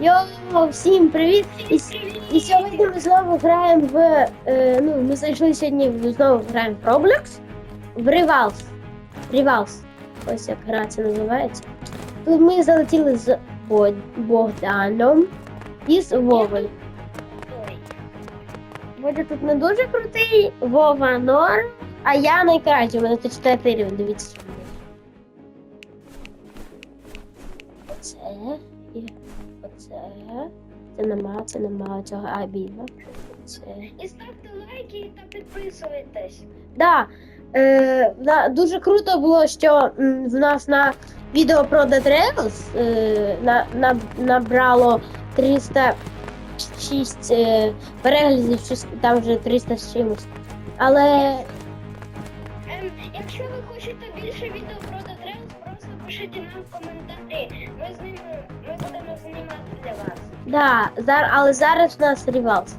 Йо, всім привіт! І, і сьогодні ми знову граємо в. Е, ну, ми зайшли сьогодні знову граємо в Roblox. В Rivals. Rivals. Ось як гра це називається. Тут ми залетіли з Бо- Богданом і з Вовою. Бодя тут не дуже крутий, Вова норм, а я найкращий, у мене тут 4 рівень, дивіться. і оце. Це нема, це нема цього абіга. Це. І ставте лайки та підписуйтесь. Да, е, да, дуже круто було, що м, в нас на відео про Dead Rebels е, на, на, набрало 306 е, переглядів, там вже 300 з чимось. Але Ем, якщо ви хочете більше відео про Dead Rebels, просто пишіть нам в коментарі. Ми з ними ми будемо знімати для вас. да, зар, але зараз в нас рівалс.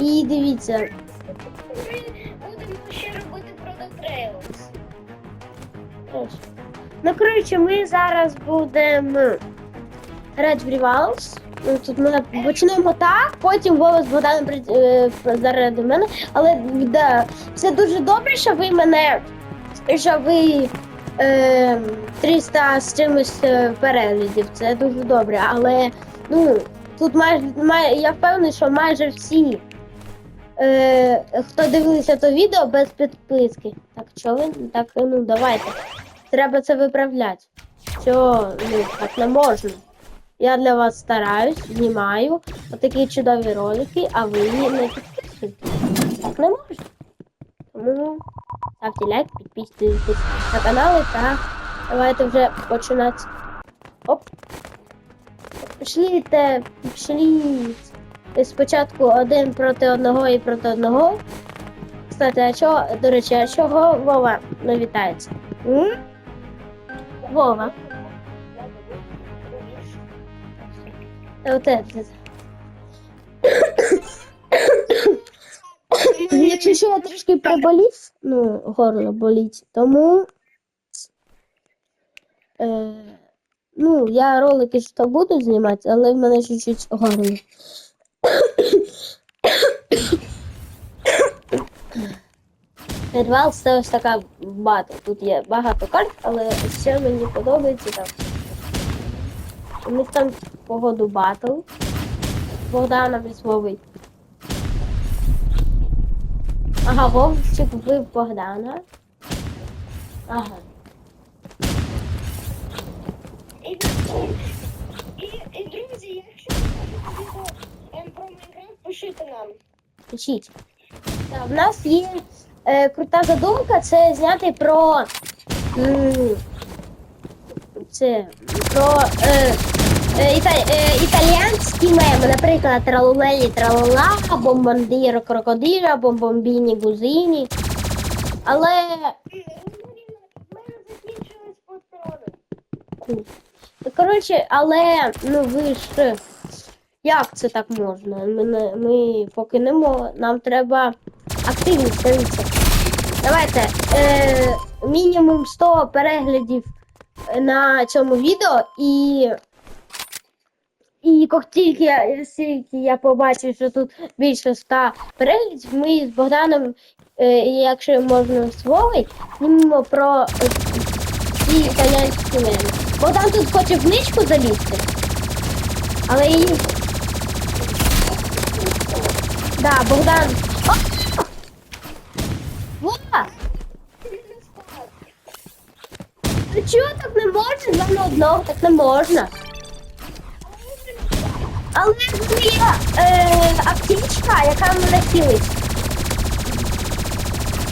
І дивіться, Ми будемо ще робити про Dead Ну, коротше, ми зараз будемо грати в Rivals. Ну, тут ми почнемо так, потім Вова з Богданом е, заради мене. Але да, це дуже добре, що ви мене, що ви е, 300 з чимось е, переглядів. Це дуже добре. Але ну, тут майже, май, я впевнений, що майже всі. Е, хто дивився то відео без підписки. Так, що ви? Так, ну давайте. Треба це виправляти. Що ну так не можна. Я для вас стараюсь, знімаю отакі чудові ролики, а ви не підписуєте. Так не можна. Тому ставте лайк, підписуйтесь на канал та давайте вже починати. Оп. Пішліте, пішліть. Спочатку один проти одного і проти одного. Кстати, а чого, до речі, а чого Вова не вітається? М? Вова. Це. Якщо що я трішки приболів, ну, горло болить, тому. Е, ну, я ролики то буду знімати, але в мене чуть-чуть горло. Підвал це ось така бата. Тут є багато карт, але ще мені подобається там. У них там погоду батл. Богдана Вісвовий. Ага, Вовчик вбив Богдана. Ага. І, і, і друзі, якщо ви хочете відео про Майнкрафт, пишіть нам. Пишіть. Так, в нас є е, крута задумка, це зняти про. м, Це про е, е, іта, е, італіянські меми, наприклад, тралулелі тралала, бомбандіро крокодила, бомбомбіні гузині. Але В мене закінчились патрони. Коротше, але ну ви ж як це так можна? Ми, не- ми поки нам треба активність дивіться. Давайте е, мінімум 100 переглядів на цьому відео і. І як тільки я, тільки я побачу, що тут більше 100 переглядів, ми з Богданом, е, якщо можна з Вовою, знімемо про е, ці італійські. Богдан тут хоче в ничку залізти. Але її. Да, Богдан. О! Ну чого так не можна? Два на одного так не можна. Але в є е, аптечка, яка мене хилить.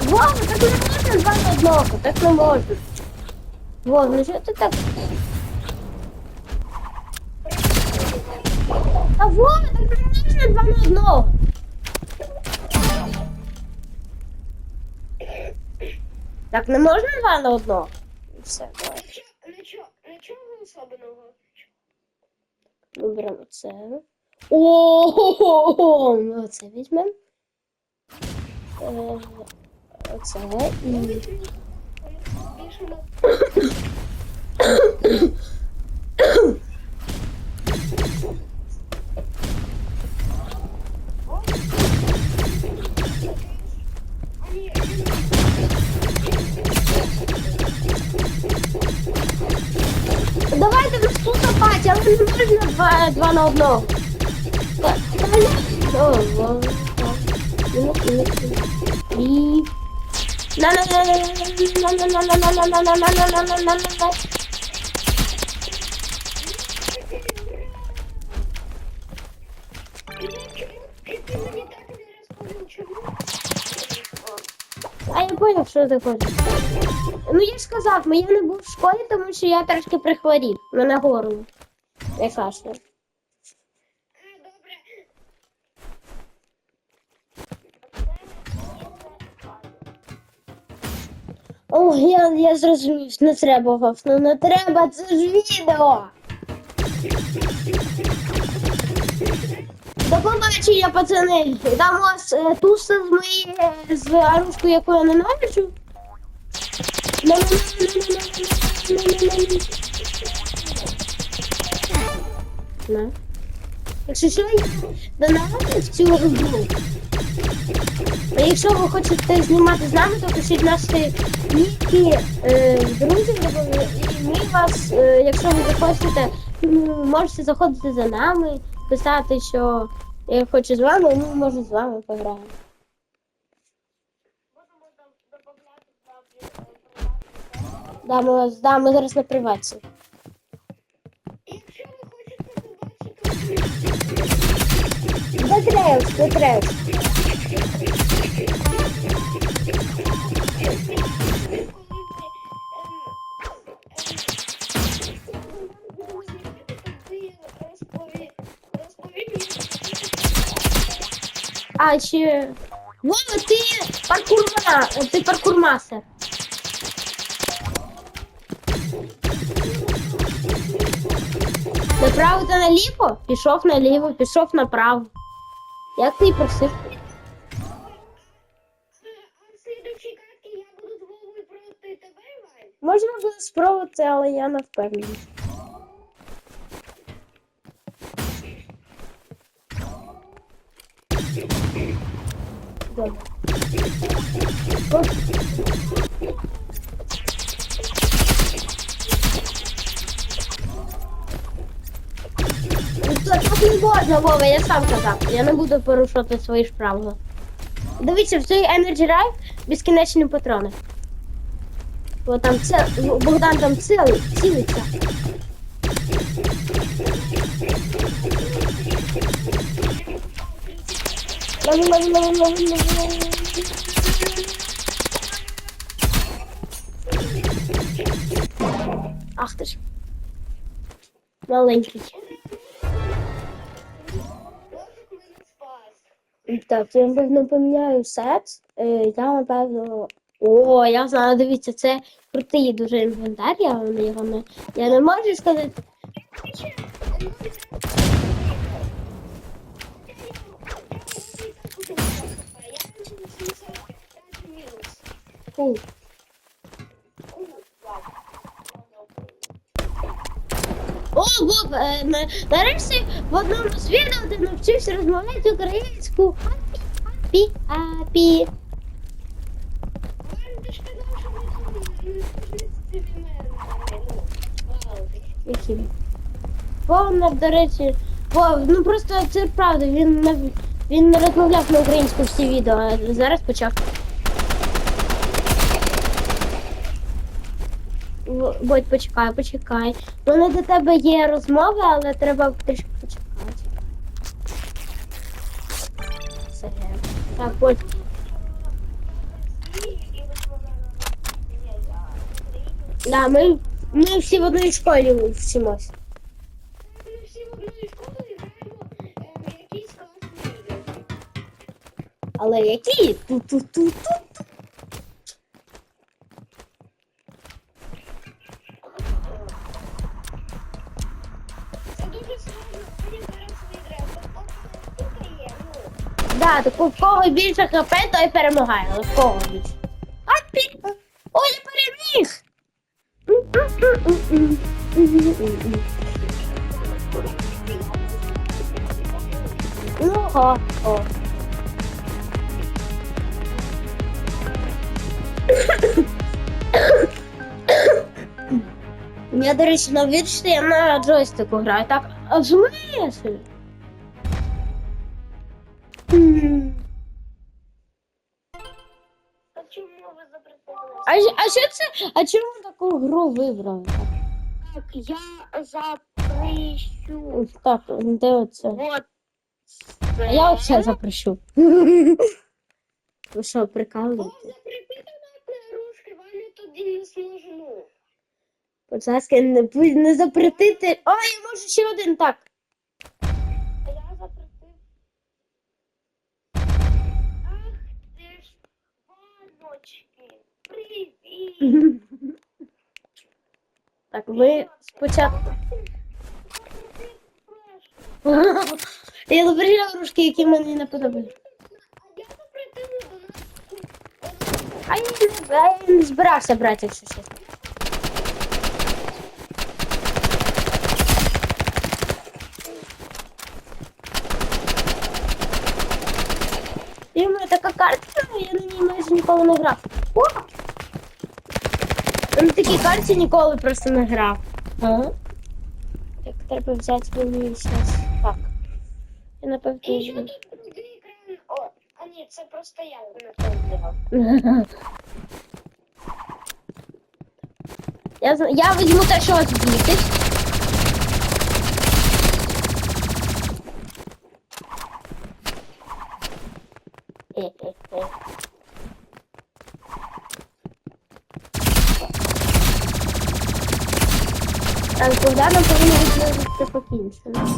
Вова, так не можна два на одного, так не можна. Вов, ну що ти так? А не можна два на одного. Так не можна два на одного. Все, давай. Нічого, нічого, нічого особливого. Виберемо це. О, ми оце візьмемо. Е, Оце і. Давайте ви тут паті, але не можна два, два на одно. Так, давай. О, о, о. І А я поняв, що ти хочеш. Ну я ж сказав, ну, я не був в школі, тому що я трошки прихворів. Мене горло. Я кашляв. О, я, я зрозумів, не треба говно, не треба, це ж відео. До побачення, пацани. Там у вас е, туса з моєю е, з арушкою, яку я ненавиджу. На. Якщо що, я донатив цю гру. А якщо ви хочете знімати з нами, то пишіть наші ніки е, друзів, і ми вас, е, якщо ви захочете, можете заходити за нами, писати, що я хочу з вами, і ми може з вами пограємо. Да, ми, да, ми зараз на приватці. Витрив, витрив. А, чи... Вова, ти паркурма, ти паркурмасер. Направо та наліво? Пішов наліво, пішов направо. Як ти і просив? Можна було спробувати, але я не впевнений. Добре. Можна, Вова, я сам казав. Я не буду порушувати свої ж правила. Дивіться, в цій Energy Drive безкінечні патрони. Бо там це Богдан там цілий, цілиться. Лови, лови. Ах ти ж. Маленький. Так, я напевно поміняю сет. Е, Я напевно. О, я знаю, дивіться, це крутий дуже інвентар, я його не. Я не можу сказати. Фу. О, Боб, е, нарешті в одному з відео ти навчився розмовляти українську. Хапі, хапі. Ми Які? Вовна, до речі, Вов, ну просто це правда, він не, він не розмовляв на українську всі відео, а зараз почав. Бодь, почекай, почекай. У мене до тебе є розмова, але треба трішки почекати. Так, вот. Да, мы ми всі в одній школі вчимось. Але які? Ту-ту-ту-ту. Так у кого більше хп, той перемагає. В кого більше? Апі! О, я переміг! Ну, о, о. Я, до речі, на вірші я на джойстику граю, так? А в смысле? А чому ви запретили? А, а що це? А чому таку гру вибрали? Так, я запрещу. Так, де оце? Вот. А я оце запрещу. Ви що, прикалуєте? Будь ласка, не, не запретити. О, я можу ще один так. А я запретив. Ах ти ж, ваночки. Привіт. Так, ви спочатку. Я запрещаю рушки, які мені не подобаються. А я не- збирався брати, якщо чесно. І в мене така картка, я на ній майже ніколи не грав. О! На такій карті ніколи просто не грав. Ага. Так, треба взяти мені зараз. Так. Я напевно. І що тут дві країни. О, а ні, це просто я на то взяв. Я, я візьму те, що вас бітить. Так, Богдана повинна відновити покінчено.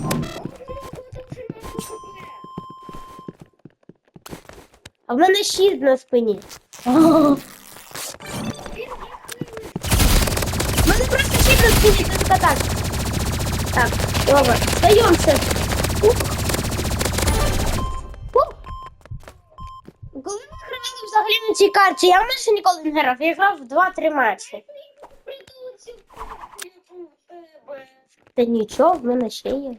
А в мене щит на спині. У мене просто щит на спині, це така так. Так, добре. Ух. Коли ми грали взагалі на цій карті, я в ніколи не грав. Я грав в 2-3 матчі. Та нічого, в мене ще є.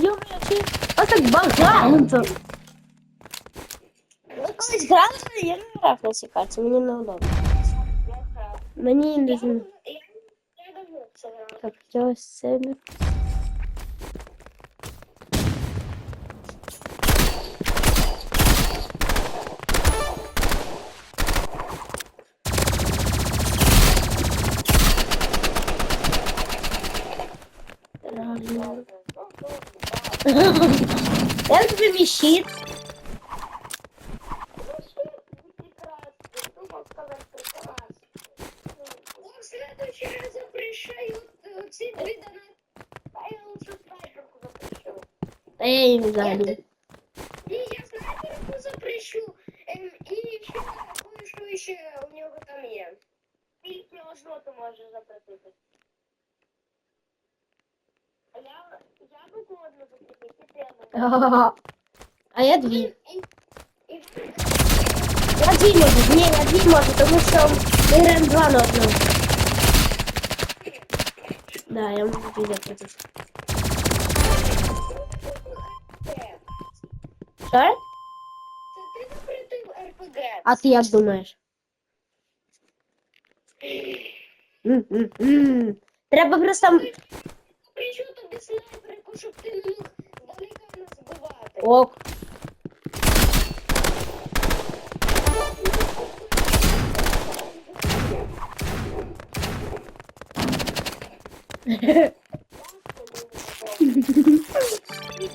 Йо, чи ось так багато. Ви колись грали, я не грав на цій карті, мені неудобно. Мені не знаю. Я давно це грав. Так, я ось Я тобі щит. В следующий раз А я дві. Я дві можу. Ні, я дві можу, тому що ми граємо два на одну. Да, я можу дві закрити. Що? А ти як думаєш? Треба просто. Причому тобі снайперку, щоб ти не міг далеко нас збивати. Ок.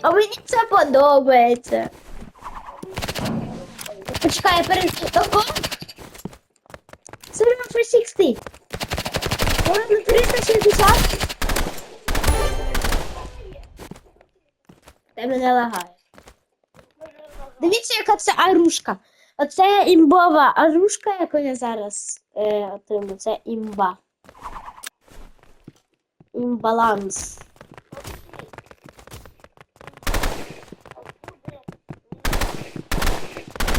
А мені це подобається. Почекай, я перед... Ого! Це на 360. Ладно, 360. Та мене лагає. Дивіться, яка це арушка. Оце імбова арушка, яку я зараз е, отримую. Це імба. Імбаланс.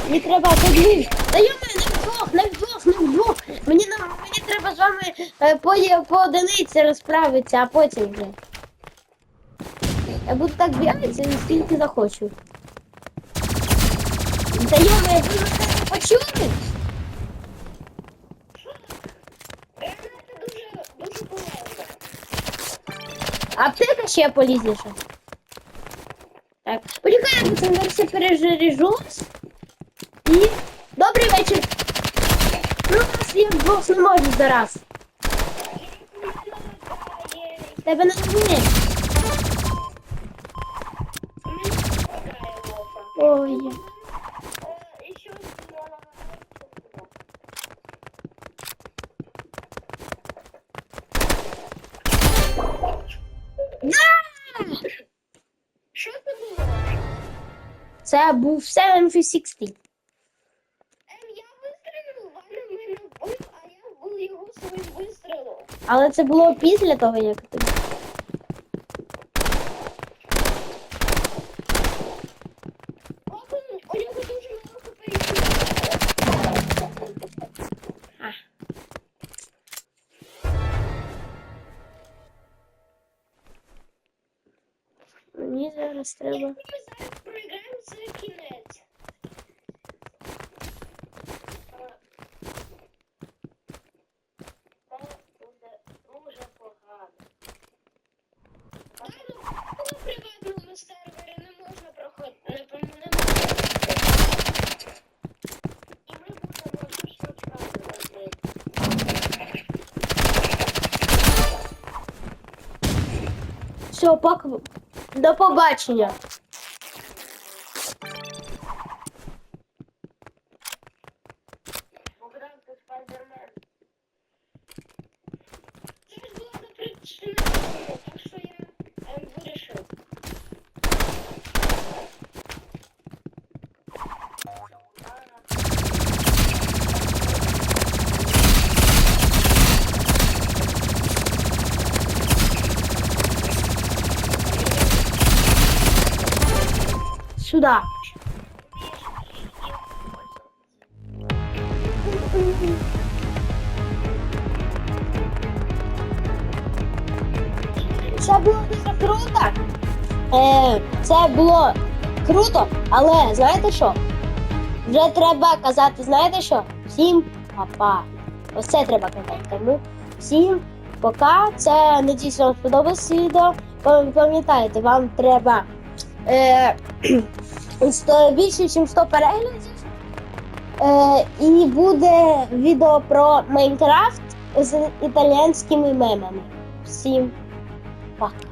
Мені треба подвиг. Та йоми, не вдвох, не вдвох, не вдвох. Мені, мені треба з вами е, по, по одиниці розправитися, а потім вже. Я буду так бігати, скільки захочу. Та йоми, я буду полезна. Аптека ще полізніше. Так, я це все перезаряжусь. І. Добрий вечір. Ну, нас є двох не можу зараз. Тебе не розуміє. Це був 760. Ем, я вистрілив, мене вбив, а я вбив його своїм вистрілом. Але це було після того, як ти. Мені зараз треба. Якщо ми зараз проіграємо, це кінець. Е, Це буде дуже погано. Так, ну, на приватному сервері не можна проходити, не пом- не можна. І ми будемо точно вказувати. Все, пак. До побачення. Богдан, ти спайдермен. Це ж була до причина, так що я ем, вирішив. Сюда. Це було дуже круто. Е, це було круто, але знаєте що? Вже треба казати, знаєте що? Всім па-па. Ось це треба казати. Тому всім пока. Це надіюсь, вам сподобалось відео. Пам- Пам'ятайте, вам треба е, 100, більше, ніж 100 переглядів. Е, і буде відео про Майнкрафт з італіянськими мемами. Всім пока.